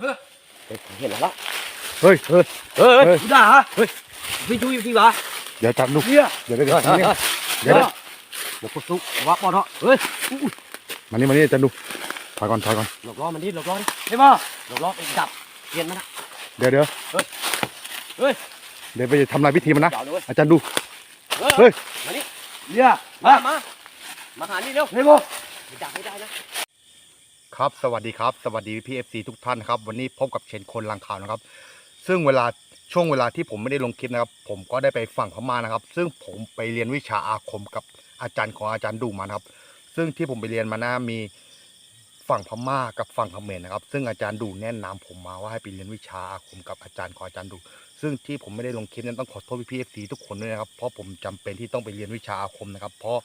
เฮ้ยผมเห็นแล้วละเฮ้ยเฮ้ยเฮ้ยดูด่าฮะเฮ้ยพี่ช่วยพี่วะเดี๋ยวจับดูเนี่ยเดี๋ยวเดี๋ยวเดี๋ยวเดี๋ยวเดี๋ยวเดี๋ยวกูสู้วับปอดเนาะเฮ้ยมานี่มานี่จับดูถอยก่อนถอยก่อนหลอกล้อมันดิหลอกล้อดิเฮ้ยมาหลอกล้อไปจับเปลี่ยนมันนะเดี๋ยวเดี๋ยวเฮ้ยเฮ้ยเดี๋ยวไปทำลายพิธีมันนะอาจารย์ดูเฮ้ยมานี่เนี่ยมามามาหานี่เร็วเฮ้ยโบจับไม่ได้นะ ครับสวัสดีครับสวัสดีพี่เอฟซีทุกท่านนะครับวันนี้พบกับเชนคนลังข่าวนะครับ ซึ่งเวลาช่วงเวลาที่ผมไม่ได้ลงคลิปนะครับ ผมก็ได้ไปฝั่งพม่านะครับ ซึ่งผมไปเรียนวิชาอาคมกับอาจารย์ของอาจารย์ดูมานะครับ ซึ่งที่ผมไปเรียนมานะมีฝั่งพม่ากับฝั่งเขมรนะครับ ซึ่งอาจารย์ดูแนะนำผมมาว่าให้ไปเรียนวิชาอาคมกับอาจารย์ของอาจารย์ดู ซึ่งที่ผมไม่ได้ลงคลิปนั้นต้องขอโทษพี่เอฟซีทุกคนด้วยนะครับเพราะผมจำเป็นที่ต้องไปเรียนวิชาอาคมนะครับ เพราะ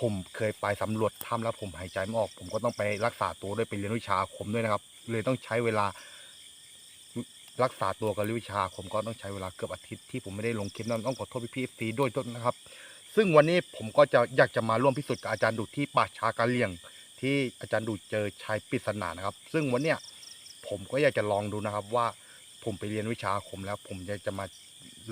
ผมเคยไปสำรวจถ้ำแล้วผมหายใจไม่ออก ผมก็ต้องไปรักษาตัวด้วยไปเรียนวิชาคมด้วยนะครับ เลยต้องใช้เวลารักษาตัวกับวิชาอาคมก็ต้องใช้เวลาเกือบอาทิตย์ที่ผมไม่ได้ลงคลิปนั้นต้องขอโทษพี่พีเอฟซีด้วยด้วยนะครับ ซึ่งวันนี้ผมก็จะอยากจะมาร่วมพิสูจน์กับอาจารย์ดูที่ป่าช้ากะเลียง ที่อาจารย์ดูเจอชายปริศนานะครับ ซึ่งวันเนี้ยผมก็อยากจะลองดูนะครับว่าผมไปเรียนวิชาอาคมแล้ว ผมจะจะมา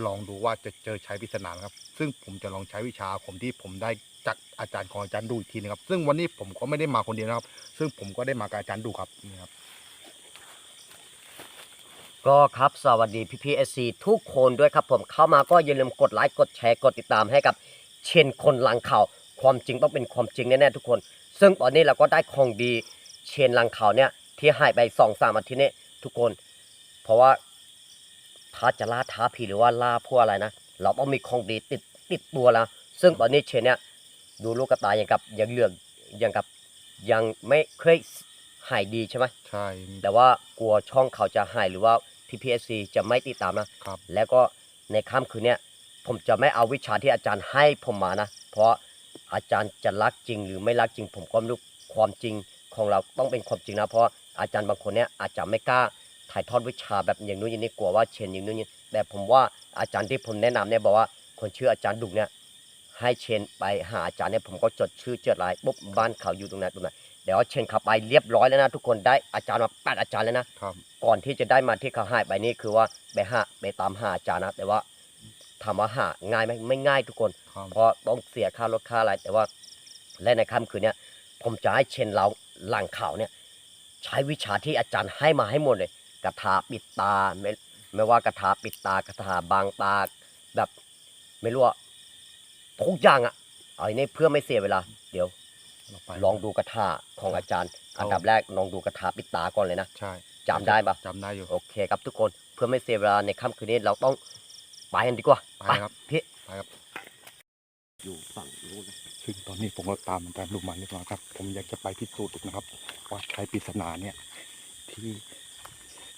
ลองดูว่าจะเจอใช้ปริศนานะครับ ซึ่งผมจะลองใช้วิชาอาคมที่ผมได้ จากอาจารย์ของอาจารย์ดูอีกทีนะครับ ซึ่งวันนี้ผมก็ไม่ได้มาคนเดียวนะครับ ซึ่งผมก็ได้มากับอาจารย์ดูครับนี่ครับก็ครับสวัสดีพี่พีเอซีทุกคนด้วยครับผมเข้ามาก็อย่าลืมกดไลค์กดแชร์กดติดตามให้กับ เชนคนหลังข่าวความจริงต้องเป็นความจริงแน่ๆทุกคน ซึ่งตอนนี้เราก็ได้ของดีเชนหลังข่าวเนี่ยที่หายไปสองสามอาทิตย์นี้ทุกคน เพราะว่าถ้าจะล่าท้าผีหรือว่าล่าพวกอะไรนะ เราต้องมีของดีติดติดตัวแล้วซึ่งตอนนี้เชนเนี่ย ดูลูกกระตายอย่างกับยังเหลือกอย่างกับยังไม่เคยหายดีใช่ไหมใช่แต่ว่ากลัวช่องเขาจะหายหรือว่า PPSC จะไม่ติดตามนะครับ แล้วก็ในค่ำคืนเนี้ยผมจะไม่เอาวิชาที่อาจารย์ให้ผมมานะ เพราะอาจารย์จะรักจริง หรือไม่รักจริง ผมก็ไม่รู้ความจริงของเราต้องเป็นความจริงนะ เพราะอาจารย์บางคนเนี้ยอาจจะไม่กล้าถ่ายทอดวิชาแบบอย่างนู้นอย่างนี้กลัวว่าเชนอย่างนู้นอย่างนี้แต่ผมว่าอาจารย์ที่ผมแนะนำเนี่ยบอกว่าคนชื่ออาจารย์ดุกเนี่ย ให้เชนไปหาอาจารย์เนี่ยผมก็จดชื่อจดลายปุ๊บบ้านเขาอยู่ตรงไหนตรงไหนเดี๋ยวเชนขับไปเรียบร้อยแล้วนะ ทุกคนได้อาจารย์มาแปดอาจารย์แล้วนะครับก่อนที่จะได้มาที่เขาหายไปนี่คือว่าไปหาไปตามหาอาจารย์นะแต่ว่าถามว่าหาง่ายไหมไม่ง่ายทุกคน ครับเพราะต้องเสียค่ารถค่าอะไรแต่ว่าและในค่ำคืนเนี้ยผมจะให้เชนเราหลังข่าวเนี่ย ใช้วิชาที่อาจารย์ให้มาให้หมดเลยกระถาปิดตาไม่ไม่ว่ากระถาปิดตากระถาบางตาแบบ ไม่รู้ว่า ทุกอย่างอะเอาอันนี้เพื่อไม่เสียเวลา เดี๋ยว เราไปลองดูกระถาของอาจารย์ อันดับแรกลองดูกระถาปิดตาก่อนเลยนะใช่จำได้ปะจำได้อยู่โอเคครับทุกคนเพื่อไม่เสียเวลาในค่ำคืนนี้เราต้องไปกันดีกว่าไปครับพี่ไปครับอยู่ฝั่งนู้นนะซึ่งตอนนี้ผมก็ตามอาจารย์ดูมาเรียบร้อยครับ ผมอยากจะไปพิสูจน์ดูนะครับ ว่าชายปริศนาเนี่ยที่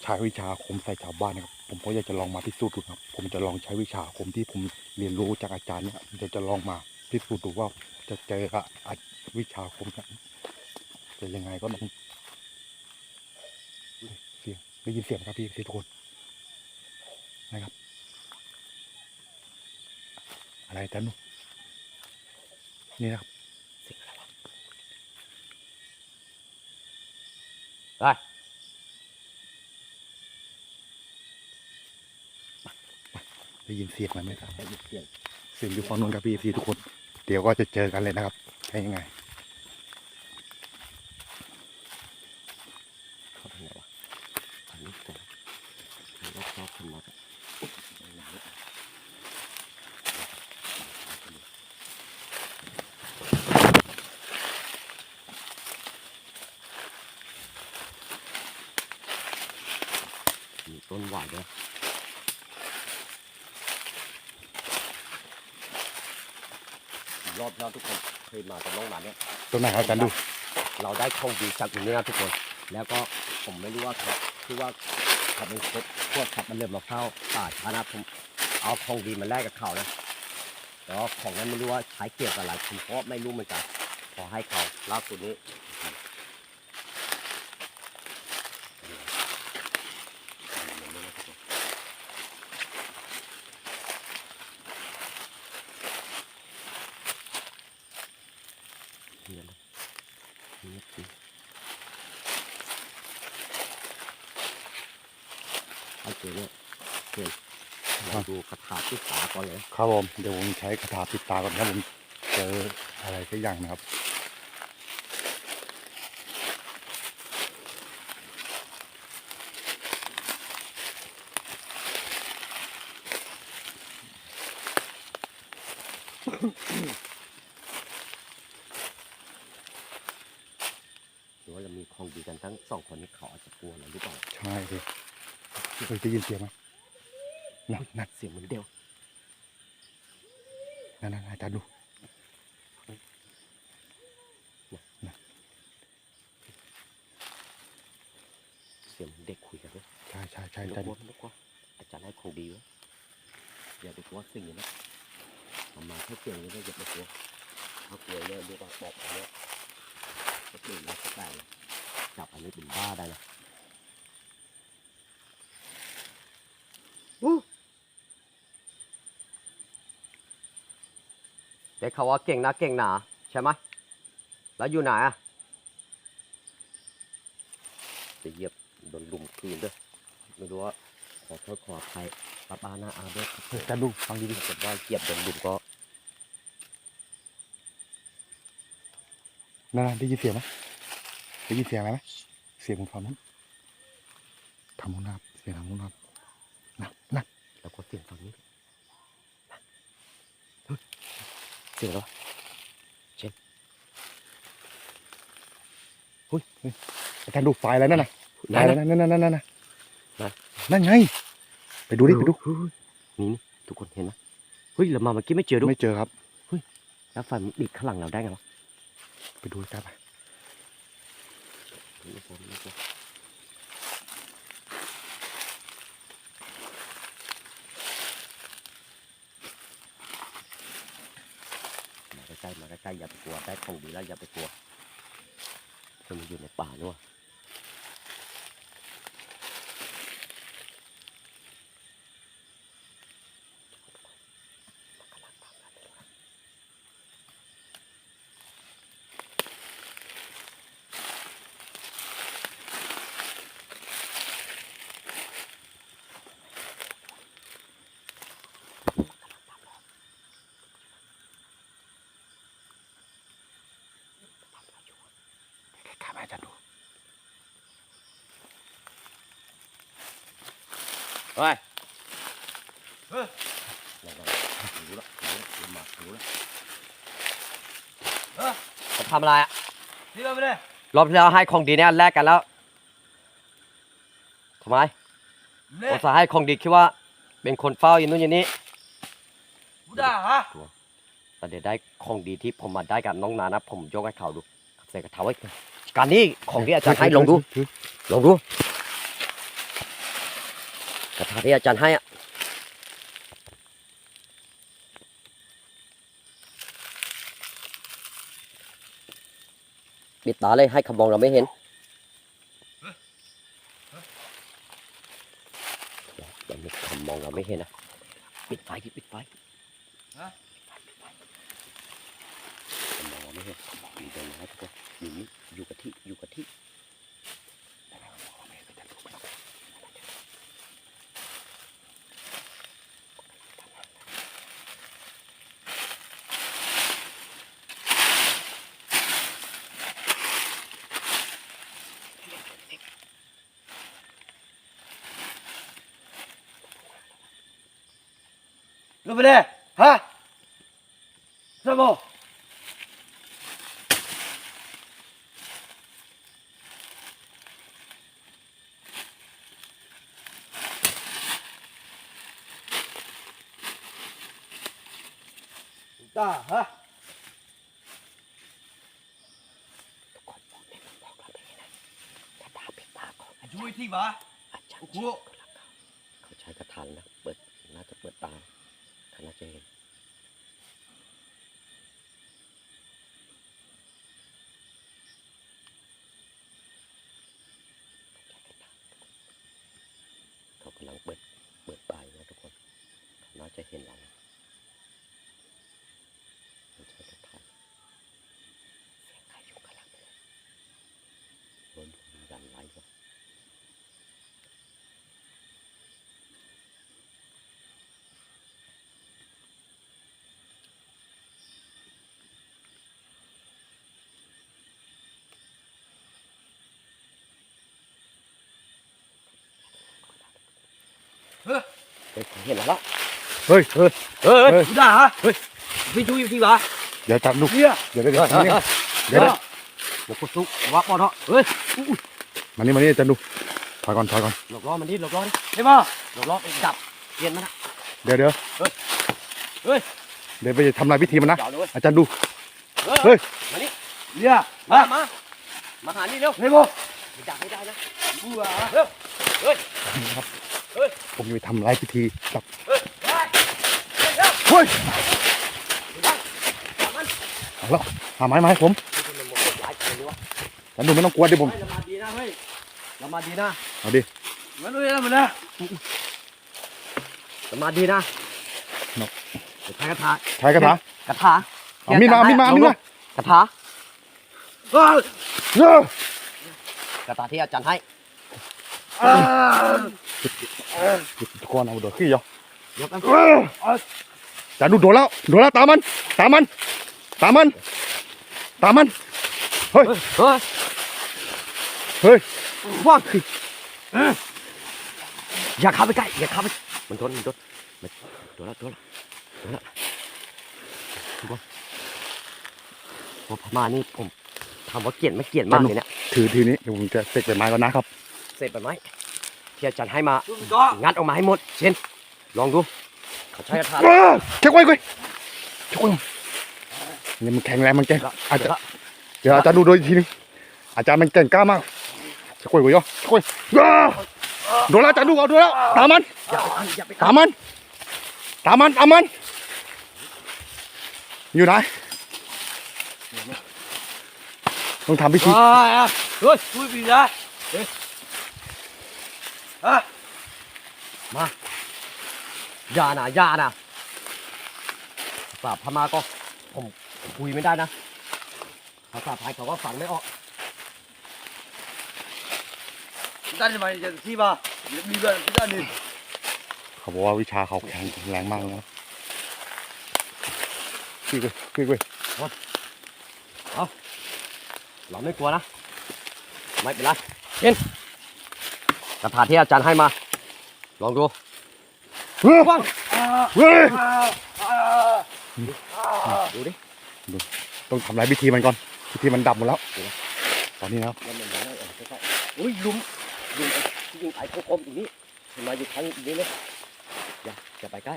ใช้วิชาอาคมใส่ชาวบ้านนะครับ ผมก็อยากจะลองมาพิสูจน์ดูครับ ผมจะลองใช้วิชาอาคมที่ผมเรียนรู้จากอาจารย์เนี่ยผมจะจะลองมาพิสูจน์ดูว่าจะเจอกับวิชาอาคมเนี่ยจะยังไงก็ต้องเสียงได้ยินเสียงครับพี่ทุกคนนะครับ อะไรจารย์นุนี่นะครับไป ได้ยินเสียงไหมครับได้ยินเสียงเสียงอยู่ฝั่งนู้นครับพี่พี่ทุกคน เดี๋ยวก็จะเจอกันเลยนะครับใช่ยังไง เข้าไปไหนวะอันนี้ก่อนอันนี้เข้าขึ้นมาก่อนมีต้นหวายด้วยรอบแล้วทุกคนเคยมาตรง ตรงหลานเนี่ยต้นไหนครับอาจารย์ดู เราได้ของดีจากตรงนี้นะทุกคน แล้วก็ผมไม่รู้ว่าครับคือว่าเขาเป็นพวกพวกขับมันเริ่มมาเข้าป่าช้านะผมเอาของดีมาแลกกับเขานะแต่ว่าของนั้นไม่รู้ว่าใช้เกี่ยวกับอะไรผมก็ไม่รู้เหมือนกันขอให้เขาล่าสุดนี้เดี๋ยวนะเดี๋ยวนะ โอเคเนี่ยเห็นเราดูคาถาที่ตาก่อนเลย ครับผมเดี๋ยวผมใช้คาถาปิดตาก่อนครับผมเจออะไรสักอย่างนะครับหรือว่าเรามีของดีกันทั้งสองคนนี้เขาอาจจะกลัวเราหรือเปล่าใช่เลยเคยได้ยินเสียงไหมนั่นนั่นเสียงเหมือนเดียว นั่นนั่นอาจารย์ดูเสียงเหมือนเด็กคุยกันด้วยใช่ใช่ใช่ไม่อาจารย์กลัวไม่กลัวอาจารย์ให้ของดีไว้อย่าไปกลัวสิ่งนี้นะทำมาแค่เสียงนี้นะอย่าไปกลัวถ้ากลัวเนี่ยเรียกว่าบอกไปเนี่ยจะตื่นมาจะตายนะจับอันนี้เป็นบ้าได้นะ เด็กเขาว่าเก่งนะเก่งหนาใช่ไหมแล้วอยู่ไหนอะจะเหยียบโดนลุมคืนด้วยไม่รู้ว่าขอโทษขออภัยป้าป้าหน้าอาด้วยครับอาจารย์ดูฟังดีถ้าเกิดว่าเหยียบโดนลุมก็ๆนั่นนั่นได้ยินเสียงไหมได้ยินเสียงอะไรไหมเสียงของฝั่งนู้นทำมุนครับเสียงทำมุนครับนั่นนั่นแล้วก็เสียงฝั่งนี้ เฮ้ยเสียงแล้วะเฮ้ยเฮ้ยอาจารย์ดูไฟอะไรนั่นน่ะไฟไหนอะไรนะนั่นนั่นนั่นนั่นน่ะไหนนั่นไง ไปดูดิไปดูเฮ้ยนี่นี่ทุกคนเห็นไหมเฮ้ยเรามาเมื่อกี้ไม่เจอดูไม่เจอครับแล้วไฟมันดิดข้างหลังเราได้ไงวะไปดูครับไม่กลัวไม่กลัวมา ใกล้ๆมาใกล้ๆอย่าไปกลัวใกล้ของดีแล้วอย่าไปกลัวมันอยู่ในป่าด้วย ใกล้ๆมาอาจารย์ดูเฮ้ยเฮ้ยรู้แล้วรู้แล้วรู้มารู้แล้วเขาทำอะไรอะนี่เราไม่ได้รอบที่แล้วให้ของดีเนี่ยแลกกันแล้วทำไมเล่อุตส่าห์ให้ของดีคิดว่า เป็นคนเฝ้าอย่างนู้นอย่างนี้บูดาฮะแต่เดี๋ยวได้ของดีที่ผมมาได้กับน้องนานะ ผมยกให้เขาดูใส่กระเถาไว้ การนี้ของที่อาจารย์ให้ลองดูถือลองดูกระถาที่อาจารย์ให้อะปิดตาเลยให้ขมองเราไม่เห็นเดี๋ยวเดี๋ยวมันขมองเราไม่เห็นนะปิดไฟที่ปิดไฟฮะขมองเราไม่เห็น อยู่ตรงไหนทุกคนอยู่นี่อยู่กับที่อยู่กับที่เราไม่ได้ฮะสมอ ตาฮะ ทุกคนบอกเลยมันบอกเราได้ไงนะคาถาปิดตาของ อาจาร ช่วย ย์ ที่มา อาจารย์ โอ้โห เชื่อคนละเขาเขาใช้กระถางนะเปิดน่าจะเปิดตาเขาน่าจะเห็นเขากำลังเปิดเปิดตาอยู่นะทุกคนเขาน่าจะเห็นเรานะมันใช้กระถางเสียงใครอยู่ข้างหลังเลยโดนยันไล่วะ เฮ้ยเห็นแล้วละเฮ้ยเฮ้ยเฮ้ยเฮ้ยได้ฮะพี่ชูอยู่ที่วะเดี๋ยวจับดูเนี่ยเดี๋ยวเดี๋ยวเดี๋ยวเฮ้ยเดี๋ยวเดี๋ยวบอกกูสู้วับปอเนาะเฮ้ยมานี่มานี่จันดูถอยก่อนถอยก่อนหลบล้อมันดิหลบล้อดิใช่ป่ะหลบล้อไปดับเรียนมันนะเดี๋ยวเดี๋ยวเฮ้ยเฮ้ยเดี๋ยวไปทำลายพิธีมันนะเดี๋ยวเลยอาจารย์ดูเฮ้เฮ้ยยมานี่เนี่ยมาฮะมามาหานี่เร็วใช่ป่ะดับไม่ได้นะกูอะเร็วเฮ้ยครับเฮ้ย ผมจะไปทำลายพิธีจับเฮ้ยเฮ้ยเร็วเฮ้ยจับมันเอาแล้วหาไม้มาให้ผมมันหมดหลายคนเลยวะอาจารย์ดูไม่ต้องกลัวเดี๋ยวผมเฮ้ยเรามาดีนะเฮ้ยเรามาดีนะเอาดิมันรู้แล้วมันนะเรามาดีนะเนาะเดี๋ยวใช้กระถาใช้กระถากระถาเอามีดมาเอามีดมาเอามีดมากระถาเอ้ยเฮ้ยกระถาที่อาจารย์ให้ เอ้ยทุกคนเอาเดี๋ยวขี้ยอจารย์ดูโดนแล้วโดนแล้วตามมัน ตามมัน ตามมัน ตามมัน เฮ้ย เฮ้ย เฮ้ยว่างออย่าเข้าไปใกล้ อย่าเข้าไป มันโดนมันโดนมันโดนแล้วโดนแล้วโดนแล้วทุกคนพอพม่านี่ผมถามว่าเกลียดไม่เกลียดมากเลยเนี่ย ถือทีนี้เดี๋ยวผมจะเสกใบไม้ก่อนนะครับ เสร็จไปไหม ที่อาจารย์ให้มาถูกต้องงัดออกมาให้หมด เช่น ลองดูเขาใช้กระถาเอ้ยเช็คไว้ก่อนเช็คไว้ก่อนเนี่ยมันแข็งแรงมันแกร่งอาจจะเดี๋ยวอาจารย์ดูโดยอีกทีนึงอาจารย์มันเก่งกล้ามากจะคุยกูย่อจะคุยอ้าโดนแล้วอาจารย์ดูเอาดูแล้วตามมันอย่าไปทันอย่าไปทัตานมมันตามมันตามมันอยู่ไหนต้องทำพิธีเฮ้ยเฮ้ยช่วยพี่นะเฮ้ยฮะอย่านะอย่านะภาษาพม่าก็ผมคุยไม่ได้นะภาษาไทยเขาก็ฟังไม่ออกได้ไหมจะที่ป่ะมีแบบที่ด้านนี้เขาบอกว่าวิชาเขาแข็งแรงมากเลยนะคุยไปคุยไปเราไม่กลัวนะ ไม่เป็นไรเช่น กระถาที่อาจารย์ให้มา ลองดูเฮ้ยว่างเฮ้ยดูดิต้องทำลายพิธีมันก่อนพิธีมันดับหมดแล้ว ตอนนี้นะครับแล้วมันมาได้เออใกล้ๆอุ้ยลุมลุมไอ้ที่ยิงไอ้โคกลมอยู่นี่มันมาอยู่ทางนี้เลยอย่าอย่าไปใกล้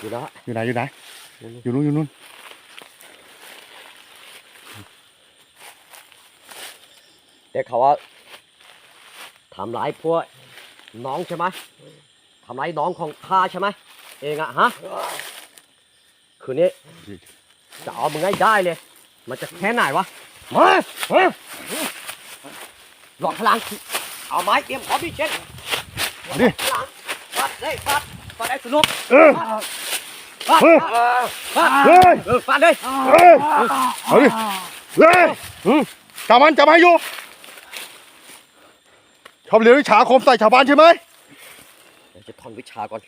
อยู่แล้วฮะอยู่ไหนอยู่ไหนนู่นอยู่นู้นอยู่นู้นๆแต่เขาว่า ทำร้ายพวกน้องใช่ไหมทำร้ายน้องของข้าใช่ไหมเองอะฮะคืนนี้จะเอามึงให้ได้เลย มันจะแค่ไหนวะมาเฮ้ยหลอกพลังเอาไม้เตรียมพร้อมพี่เช็ดมาดิหลังฟัดเลยฟัดฟัดไอ้สนุกเออฟัดเฮ้ยฟัดเฮ้ยเออฟัดเลยเฮ้ยเอาดิเฮ้ยอืมจับมันจับมันอยู่ ชอบเรียนวิชาอาคมใส่ชาวบ้านใช่ไหมเดี๋ยวจะท่อนวิชาก่อน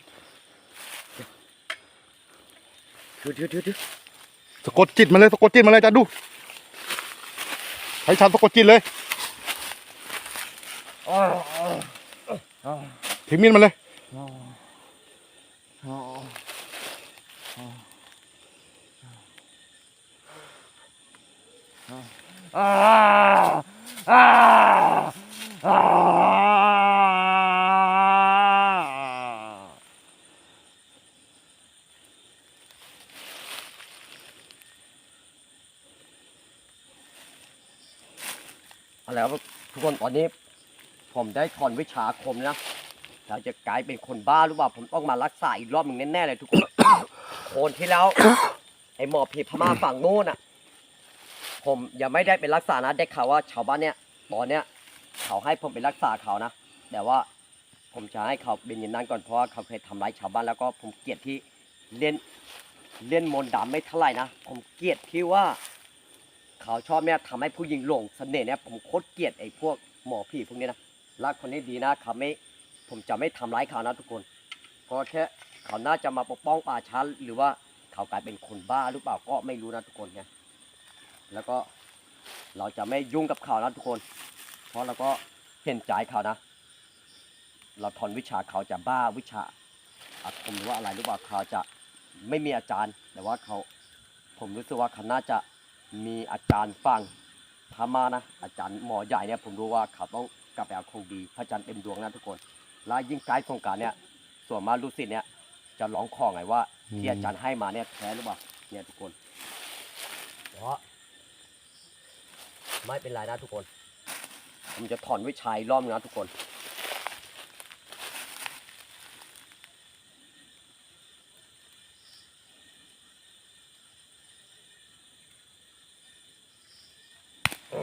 เดี๋ยวเดี๋ยวเดี๋ยวเดี๋ยวสะกดจิตมันเลยสะกดจิตมันเลยอาจารย์ดูใช้ชามสะกดจิตเลยทิ้งมีดมันเลยอ่าอ่าอ่า เอาแล้วทุกค นี้ผมได้ถอนวิชาคมนะเราจะกลายเป็นคนบ้าหรือเปล่า ผมต้องมารักษาอีกรอบหนึ่งแน่ๆเลยทุกคนคนที่แล้ว ไอหมอผีพม่าฝั่งโน้นอะ ผมยังไม่ได้เป็นรักษานะได้ข่าวว่า ชาวบ้านเนี้ยตอนเนี้ยเขาให้ผมไปรักษาเขานะ แต่ว่าผมจะให้เขาเป็นอย่างนั้นก่อนเพราะว่าเขาเคยทำร้ายชาวบ้านแล้วก็ผมเกลียดที่เล่นเล่นมนต์ดำไม่เท่าไหร่นะ ผมเกลียดที่ว่า เขาชอบเนี่ยทำให้ผู้หญิงหลงเสน่ห์เนี่ยผมโคตรเกลียดไอ้พวก หมอผีพวกนี้นะรักคนนี้ดีนะเขาไม่ผมจะไม่ทำร้ายเขานะทุกคน เพราะแค่เขาน่าจะมาปกป้องป่าช้าหรือว่าเขากลายเป็นคนบ้าหรือเปล่าก็ไม่รู้นะทุกคนไงแล้วก็เราจะไม่ยุ่งกับเขานะทุกคน เพราะเราก็เห็นใจเขานะ เราทอนวิชาเขาจะบ้าวิชาอาคมหรือว่าอะไรหรือว่าเขาจะไม่มีอาจารย์ แต่ว่าเขาผมรู้สึกว่าเขาน่าจะมีอาจารย์ฟัง ถ้ามานะอาจารย์หมอใหญ่เนี่ยผมรู้ว่าเขาต้องกลับไปเอาคงดีพระอาจารย์เต็มดวงนะทุกคนและยิ่งใกล้โครงการเนี่ย ส่วนมากลูกศิษย์เนี่ยจะร้องขอไงว่าที่อาจารย์ให้มาเนี่ยแท้หรือเปล่าเนี่ยทุกคนเพราะไม่เป็นไรนะทุกคนผมจะถอนวิชัยรอบนึงนะทุกคน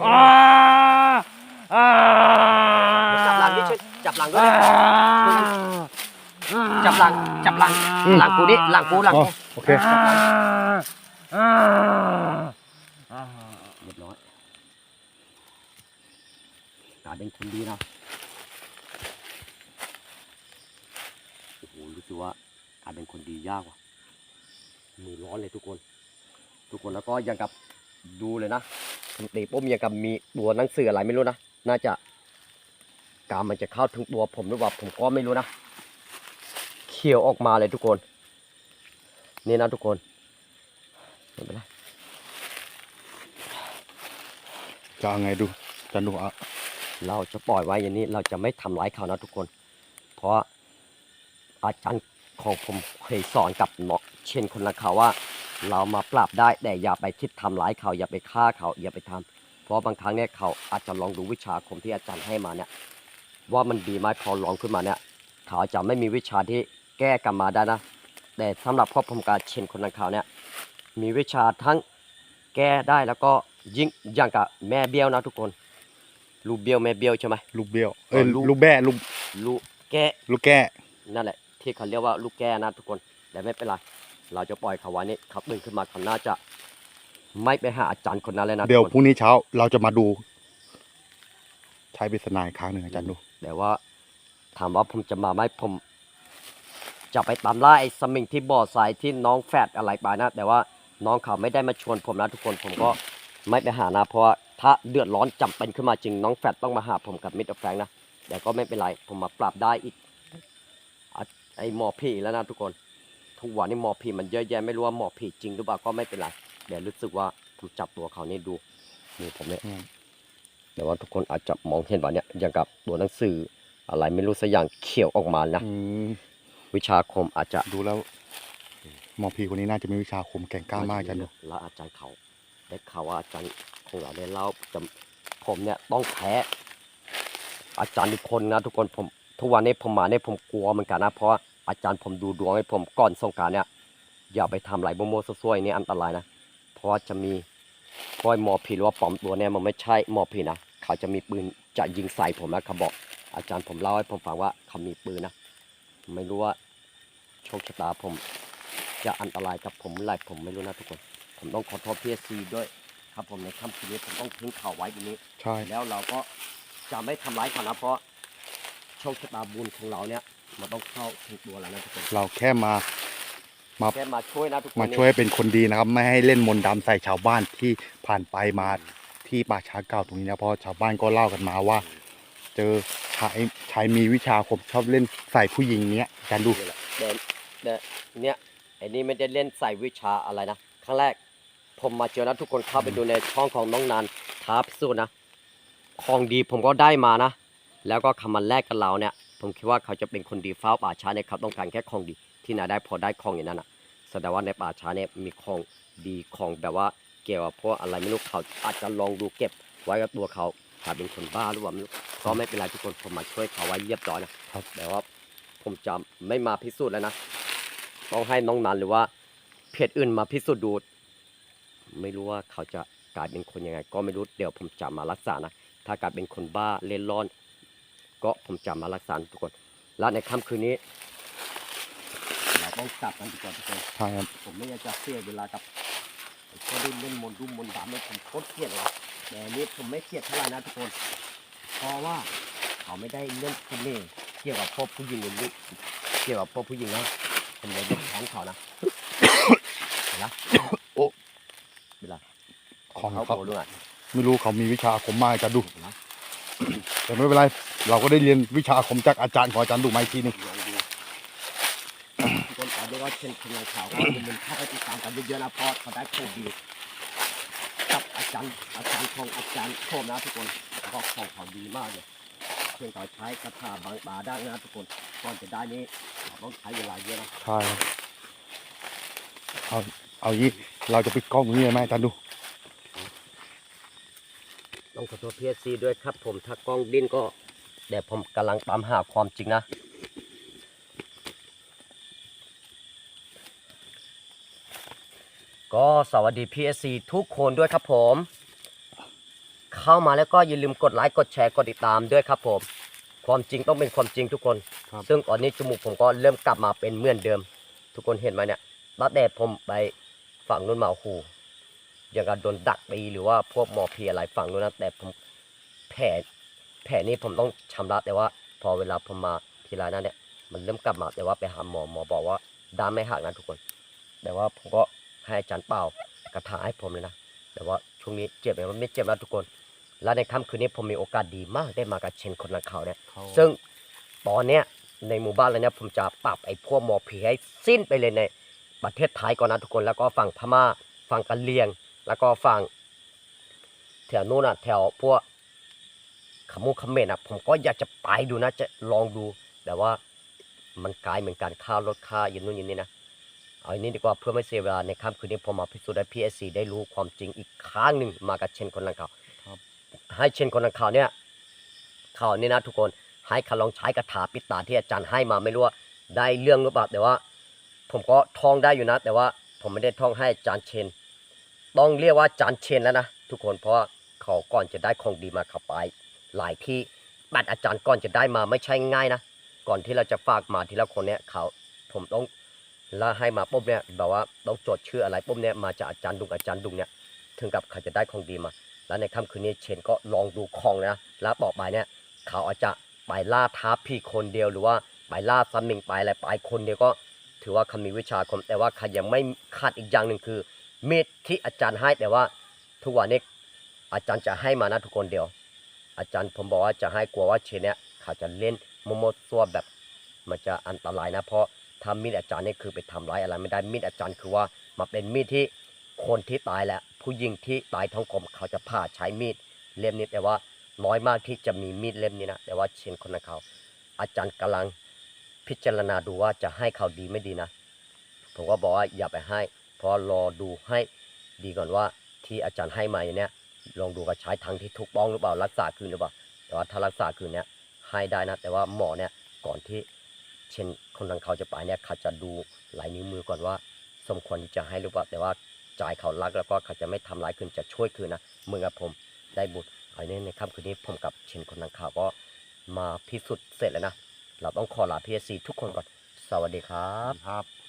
อ่าอ่า จับหลังนี่ช่วยจับหลังด้วยดิจับหลังจับ หลังหลังกูดิหลังกูหลังอ๋อกูโอเคอ่าเรียบร้อยกลายเป็นคนดีนะโอ้โหรู้สึกว่ากลายเป็นคนดียากว่ะมือร้อนเลยทุกคน ทุกคนแล้วก็ยังกับดูเลยนะผมตีปุ้มยังกับมีตัวหนังสืออะไรไม่รู้นะน่าจะกามมันจะเข้าถึงตัวผมหรือเปล่าผมก็ไม่รู้นะเขียวออกมาเลยทุกคน นี่นะทุกคนไม่เป็นไรจะเอาไงดูจันดูอะเราจะปล่อยไว้อย่างนี้เราจะไม่ทำร้ายเขานะทุกคน เพราะอาจารย์ของผมเคยสอนกับเนาะเช่นคนละเขาว่า เรามาปราบได้แต่อย่าไปคิดทำร้ายเขา อย่าไปฆ่าเขา อย่าไปทำเพราะบางครั้งเนี่ยเขาอาจจะลองดูวิชาคมที่อาจารย์ให้มาเนี่ยว่ามันดีไหมพอลองขึ้นมาเนี่ยเขาอาจจะไม่มีวิชาที่ แก้กลับมาได้นะ แต่สำหรับพ่อผมการเช่นคนละเขาเนี่ย มีวิชาทั้งแก้ได้แล้วก็ยิ่งอย่างกับแม่เบี้ยวนะทุกคน ลูกเบี้ยวแม่เบี้ยวใช่ไหมลูกเบี้ยวเอ้ยเออลูกลูกแบ้ลูกลูกแก้ลูกแก้นั่นแหละ ที่เขาเรียกว่าลูกแก้นะทุกคนแต่ไม่เป็นไรเราจะปล่อยเขาไว้นี่เขาตื่นขึ้นมาเขาน่าจะไม่ไปหาอาจารย์คนนั้นเลยนะเดี๋ยวทุกพคนรุ่งนี้เช้าเราจะมาดู ใช้ปริศนาอีกครั้งหนึ่งอาจารย์ดูแต่ว่าถามว่าผมจะมาไหมผม จะไปตามล่าไอ้สมิงที่บ่อทรายที่น้องแฟดอะไรไปนะ แต่ว่าน้องเขาไม่ได้มาชวนผมนะทุกคนผมก็ไม่ไปหานะเพราะว่าถ้าเดือดร้อนจำเป็นขึ้นมาจริงน้องแฟดต้องมาหาผมกับมิสเตอร์แฟรงค์นะแต่ก็ไม่เป็นไรผมมาปรับได้อีกอะไอ้หมอผีแล้วนะทุกคน ทุกวันนี้หมอผีมันเยอะแยะไม่รู้ว่าหมอผีจริงหรือเปล่าก็ไม่เป็นไรเดี๋ยวรู้สึกว่าผมจับตัวเขานี่ดูนี่ผมเนี่ยอืมแต่ว่าทุกคนอาจจะมองเห็นว่าเนี่ยอย่างกับตัวหนังสืออะไรไม่รู้สักอย่างเขียวออกมานะอืม วิชาคมอาจจะดูแล้วหมอพีคนนี้น่าจะมีวิชาคมแก่งกล้ามากอาจารย์ดูแล้วอาจารย์เขาได้ข่าวว่าอาจารย์ของเราได้เล่าจะผมเนี่ยต้องแพ้อาจารย์อีกคนนะทุกคนผมทุกวันนี้ผมมาเนี่ยผมกลัวเหมือนกันนะเพราะว่าอาจารย์ผมดูดวงให้ผมก่อนสงกรารเนี่ยอย่าไปทำอะไรโมโมๆซวยๆนี่อันตรายนะเพราะว่าจะมีเพราะไอ้หมอผีหรือว่าปลอมตัวเนี่ยมันไม่ใช่หมอผีนะเขาจะมีปืนจะยิงใส่ผมนะเขาบอก อาจารย์ผมเล่าให้ผมฟังว่าเขามีปืนนะ ไม่รู้ว่าโชคชะตาผม จะอันตรายกับผมเมื่อไหรผมไม่รู้นะทุกคน ผมต้องขอโทษพีเอซีด้วย ครับผมในค่ำคืนนี้ผมต้องทิ้งข่าวไว้ตรงนี้ ใช่ แล้วเราก็จะไม่ทำร้ายเขานะเพราะโชคชะตาบุญของเราเนี่ย มันต้องเข้าถึงตัวแล้วนะทุกคนเราแค่มา มาแค่มาช่วยนะทุกคนมานี่ช่วยเป็นคนดีนะครับ ไม่ให้เล่นมนต์ดำใส่ชาวบ้านที่ผ่านไปมาที่ป่าช้าเก่าตรงนี้นะเพราะชาวบ้านก็เล่ากันมาว่า เจอชายชายมีวิชาคมชอบเล่นใส่ผู้หญิงเนี้ยอาจารย์ดูนี่แหละแต่แต่เนี่ยไอ้นี่ไม่ได้เล่นใส่วิชาอะไรนะครั้งแรกผมมาเจอนะทุกคนเข้าไปดูในช่องของน้องนันท้าพิสูจน์นะ ของดีผมก็ได้มานะ แล้วก็คำมันแรกกับเราเนี่ย ผมคิดว่าเขาจะเป็นคนดีเฝ้าป่าช้าเนี่ยเขาต้องการแค่ของดีที่ไหนได้พอได้ของอย่างนั้นอะแสดงว่าในป่าช้าเนี่ยมีของดีของแบบว่าเกี่ยวกับพวกอะไรไม่รู้เขาอาจจะลองดูเก็บไว้กับตัวเขา ถ้าเป็นคนบ้าหรือว่าไม่รู้ก็ไม่เป็นไรทุกคนผมมาช่วยเขาไว้เรียบร้อยนะครับแต่ว่าผมจะไม่มาพิสูจน์แล้วนะต้องให้น้องนันหรือว่าเพจอื่นมาพิสูจน์ดู ไม่รู้ว่าเขาจะกลายเป็นคนยังไง ก็ไม่รู้เดี๋ยวผมจะมารักษานะถ้ากลายเป็นคนบ้าเล่นร่อน ก็ผมจะมารักษาทุกคน และในค่ำคืนนี้เราต้องกลับกันดีกว่าทุกคนใช่ครับผมไม่อยากจะเสียเวลากับไอ้คนที่เล่นมนต์รุ่มมนต์ดำเนี่ยผมโคตรเกลียดเลย แต่อันนี้ผมไม่เกลียดเท่าไหร่นะทุกคน เพราะว่าเขาไม่ได้เล่นเสน่ห์เกี่ยวกับพวกผู้หญิงหรือเกี่ยวกับพวกผู้หญิงนะผมเลยยกแทนเขานะเห็นไหมโอ้เวลาของเขาเขาโผล่ด้วยไม่รู้เขามีวิชาอาคมมากอาจารย์ดูเห็นไหมแต่ไม่เป็นไร เราก็ได้เรียนวิชาอาคมจากอาจารย์ของอาจารย์ดุมาอีกทีหนึงลองดูทุกคนขอเรียกว่าเชนคนลังข่าวก็อย่าลืมเข้าไปติดตามกันเยอะๆนะเพราะเขาได้ของดีกับอา จารย์อาจารย์ของอาจารย์โคมนะทุกคนก็ของเขาดีมากเลยเช่นเขาใช้กระถาบางบาได้นะทุกคนก่อนจะได้นี้เราต้องใช้เวลาเยอะนะใช่เอาเอายี่เราจะปิดกล้องตรงนี้เลยไหมอาจารย์ดูต้องขอโทษพีเอซีด้วยครับผมถ้ากล้องดิ้นก็เดี๋ยวผมกำลังตามหาความจริงนะ ก็สวัสดีพีเอซีทุกคนด้วยครับผม เข้ามาแล้วก็อย่าลืมกดไลค์กดแชร์กดติดตามด้วยครับผม ความจริงต้องเป็นความจริงทุกคน ครับ ซึ่งตอนนี้จมูกผมก็เริ่มกลับมาเป็นเหมือนเดิม ทุกคนเห็นไหมเนี่ยตั้งแต่ผมไปฝั่งนู้นมาโอ้โหอย่างกับโดนดักตีหรือว่าพวกหมอพีอะไรฝั่งนู้นนะแต่ผมแผลแผลนี้ผมต้องชำระแต่ว่า พอเวลาผมมาทีไรนั้นเนี่ยมันเริ่มกลับมาแต่ว่าไปหาหมอหมอบอกว่าด้ามไม่หักนะทุกคน แต่ว่าผมก็ ให้อาจารย์เป่ากระถาให้ผมเลยนะ แต่ว่าช่วงนี้เจ็บไหมมันไม่เจ็บแล้วทุกคน และในค่ำคืนนี้ผมมีโอกาสดีมากได้มากับเชนคนนักข่าวเนี่ย ซึ่งตอนเนี้ยในหมู่บ้านเลยเนี่ยผมจะปรับไอ้พวกหมอผีให้สิ้นไปเลยในประเทศไทยก่อนนะทุกคน แล้วก็ฝั่งพม่าฝั่งกะเหรียง แล้วก็ฝั่งแถวนู้นอะแถวพวกขมุขเขมรอะผมก็อยากจะไปดูนะจะลองดู แต่ว่ามันไกลเหมือนกันค่ารถค่าอย่างนู้นอย่างนี้นะ เอาอย่างนี้ดีกว่าเพื่อไม่เสียเวลาในค่ำคืนนี้ผมมาพิสูจน์ให้พีเอซีได้รู้ความจริงอีกครั้งหนึ่งมากับเชนคนนักข่าวครับให้เชนคนนักข่าวเนี่ยข่าวนี้นะทุกคนให้เขาลองใช้กระถาปิดตาที่อาจารย์ให้มาไม่รู้ว่าได้เรื่องหรือเปล่าแต่ว่า ผมก็ท่องได้อยู่นะ แต่ว่าผมไม่ได้ท่องให้อาจารย์เชน ต้องเรียกว่าอาจารย์เชนแล้วนะทุกคนเพราะว่าเขาก่อนจะได้ของดีมาเขาไป หลายที่บัตรอาจารย์ก่อนจะได้มาไม่ใช่ง่ายนะก่อนที่เราจะฝากมาทีละคนเนี่ยเขาผมต้อง แล้วให้มาปุ๊บเนี่ยแบบว่าต้องจดชื่ออะไรปุ๊บเนี่ยมาจากอาจารย์ดุงอาจารย์ดุงเนี่ยถึงกับเขาจะได้ของดีมา แล้วในค่ำคืนนี้เชนก็ลองดูของนะแล้วต่อไปเนี่ยเขาอาจจะไปล่าท้าพี่คนเดียวหรือว่าไปล่าซัมมิงไปอะไรไปคนเดียวก็ถือว่าเขามีวิชาคม แต่ว่าเขายังไม่ขาดอีกอย่างหนึ่งคือมีดที่อาจารย์ให้แต่ว่าทุกวันนี้อาจารย์จะให้มานะทุกคนเดียว อาจารย์ผมบอกว่าจะให้กลัวว่าเชนเนี่ยเขาจะเล่นโมโมซัวแบบมันจะอันตรายนะเพราะ ถ้ามีดอาจารย์นี่คือไปทำร้ายอะไรไม่ได้มีดอาจารย์คือว่ามาเป็นมีดที่คนที่ตายแล้วผู้หญิงที่ตายท้องกลมเขาจะผ่าใช้มีดเล่มนี้แต่ว่าน้อยมากที่จะมีมีดเล่มนี้นะแต่ว่าเชนคนนั้นเขา อาจารย์กำลังพิจารณาดูว่าจะให้เขาดีไม่ดีนะ ผมก็บอกว่าอย่าไปให้ เพราะรอดูให้ดีก่อนว่าที่อาจารย์ให้มาอย่างเนี้ยลองดูว่าใช้ทางที่ถูกต้องหรือเปล่ารักษาคืนหรือเปล่าแต่ว่าถ้ารักษาคืนเนี้ยให้ได้นะ แต่ว่าหมอเนี่ยก่อนที่ เช่นคนทางเขาจะไปเนี่ยเขาจะดูลายนิ้วมือก่อนว่า สมควรที่จะให้หรือเปล่าแต่ว่าจ่ายเขารักแล้วก็เขาจะไม่ทำร้ายคืนจะช่วยคืนนะเมือกับผมได้บุตรอันนี้ในค่ำคืนนี้ผมกับเช่นคนทางเข่าก็มาพิสูจน์เสร็จแล้วนะเราต้องขอลาพีเอซีทุกคนก่อนสวัสดีครับครับ